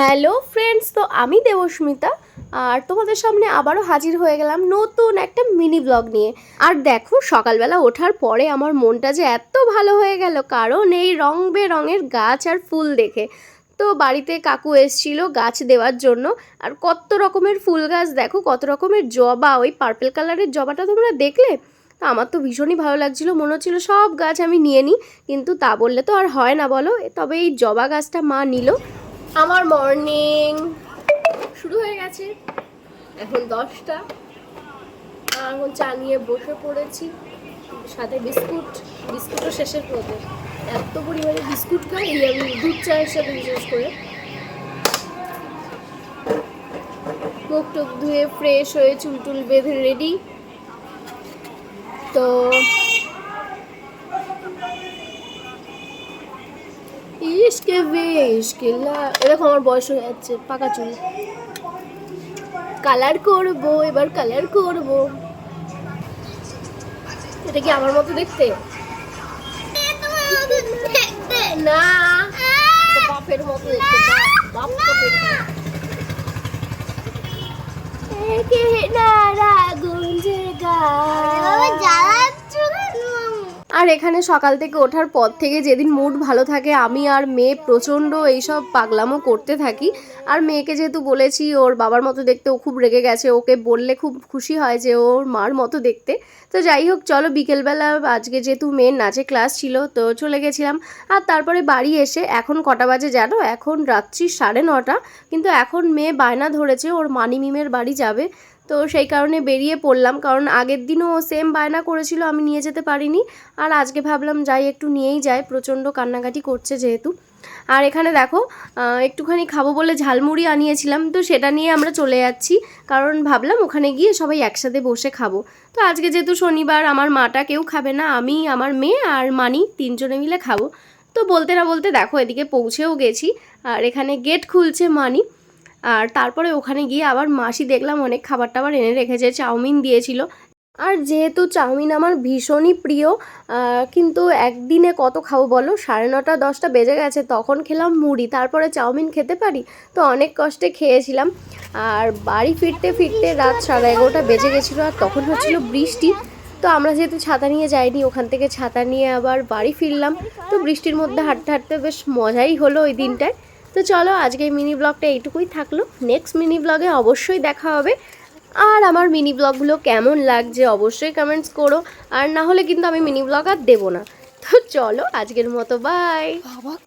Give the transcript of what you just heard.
Hello friends তো আমি দেবস্মিতা, আর তোমাদের সামনে আবারও হাজির হয়ে গেলাম নতুন একটা মিনি ব্লগ নিয়ে। আর দেখো, সকালবেলা ওঠার পরে আমার মনটা যে এত ভালো হয়ে গেল, কারণ এই রং বেরঙের গাছ আর ফুল দেখে। তো বাড়িতে কাকু এসছিল গাছ দেওয়ার জন্য, আর কত রকমের ফুল গাছ দেখো, কত রকমের জবা, ওই পার্পেল কালারের জবাটা তোমরা দেখলে? তো আমার তো ভীষণই ভালো লাগছিল, মনে হচ্ছিল সব গাছ আমি নিয়ে নিই, কিন্তু তা বললে তো আর হয় না বলো। তবে এই জবা গাছটা মা নিল আমার মর্নিং। শুরু হয়ে গেছে। এখন দশটা। এখন চা নিয়ে বসে পড়েছি। সাথে বিস্কুট। বিস্কুটও শেষের পথে এত পরিমাণে বিস্কুট খাই আমি দুধ চায়ের সাথে বিশেষ করে। মুখ টুক ধুয়ে ফ্রেশ হয়ে চুল টুল বেঁধে রেডি তো ইশকে বেশকে লা। এরকম আমার বয়স হয়ে যাচ্ছে পাকা চুল। কালার করব এবার কালার করব। এটা কি আমার মতো দেখতে? না বাপের মতো দেখতে। বাপ একে নারা গুঞ্জে গা আর এখানে সকাল থেকে ওঠার পর থেকে যেদিন মুড ভালো থাকে, আমি আর মেয়ে প্রচণ্ড এইসব পাগলামো করতে থাকি। আর মেয়েকে যেহেতু বলেছি, ওর বাবার মতো দেখতে ও খুব রেগে গেছে, ওকে বললে খুব খুশি হয় যে ওর মার মতো দেখতে। তো যাই হোক, চলো বিকেলবেলা আজকে যেহেতু মেয়ের নাচে ক্লাস ছিল, তো চলে গেছিলাম। আর তারপরে বাড়ি এসে এখন কটা বাজে জানো? এখন রাত্রি সাড়ে নটা, কিন্তু এখন মেয়ে বায়না ধরেছে, ওর মানি মিমের বাড়ি যাবে। তো সেই কারণে বেরিয়ে পড়লাম। কারণ আগের দিনও সেম বায়না করেছিল, আমি নিয়ে যেতে পারিনি। আর আজকে ভাবলাম যাই, একটু নিয়েই যাই। প্রচণ্ড কান্নাকাটি করছে যেহেতু। আর এখানে দেখো একটুখানি খাব বলে ঝালমুড়ি আনিয়েছিলাম। তো সেটা নিয়ে আমরা চলে যাচ্ছি। কারণ ভাবলাম ওখানে গিয়ে সবাই একসাথে বসে খাব। তো আজকে যেহেতু শনিবার, আমার মাটা কেউ খাবে না, আমি, আমার মেয়ে আর মানি তিনজনে মিলে খাব। তো বলতে না বলতে দেখো, এদিকে পৌঁছেও গেছি। আর এখানে গেট খুলছে মানি। আর তারপরে ওখানে গিয়ে আবার মাসি দেখলাম অনেক খাবার টাবার এনে রেখেছে, চাউমিন দিয়েছিল। আর যেহেতু চাউমিন আমার ভীষণই প্রিয় কিন্তু একদিনে কত খাব বলো? সাড়ে নটা, দশটা বেজে গেছে, তখন খেলাম মুড়ি, তারপরে চাউমিন খেতে পারি? তো অনেক কষ্টে খেয়েছিলাম। আর বাড়ি ফিরতে ফিরতে রাত সাড়ে এগারোটা বেজে গেছিল, আর তখন হচ্ছিল বৃষ্টি। তো আমরা যেহেতু ছাতা নিয়ে যাইনি, ওখান থেকে ছাতা নিয়ে আবার বাড়ি ফিরলাম। তো বৃষ্টির মধ্যে হাঁটতে হাঁটতে বেশ মজাই হলো ওই দিনটায়। তো চলো আজকে মিনি ব্লগটা এইটুকুই থাকল। নেক্সট মিনি ব্লগে অবশ্যই দেখা হবে। আর আমার মিনি ব্লগগুলো কেমন লাগছে অবশ্যই কমেন্টস করো। আর না হলে কিন্তু আমি মিনি ব্লগ আর দেবো না। তো চলো আজকের মতো বাই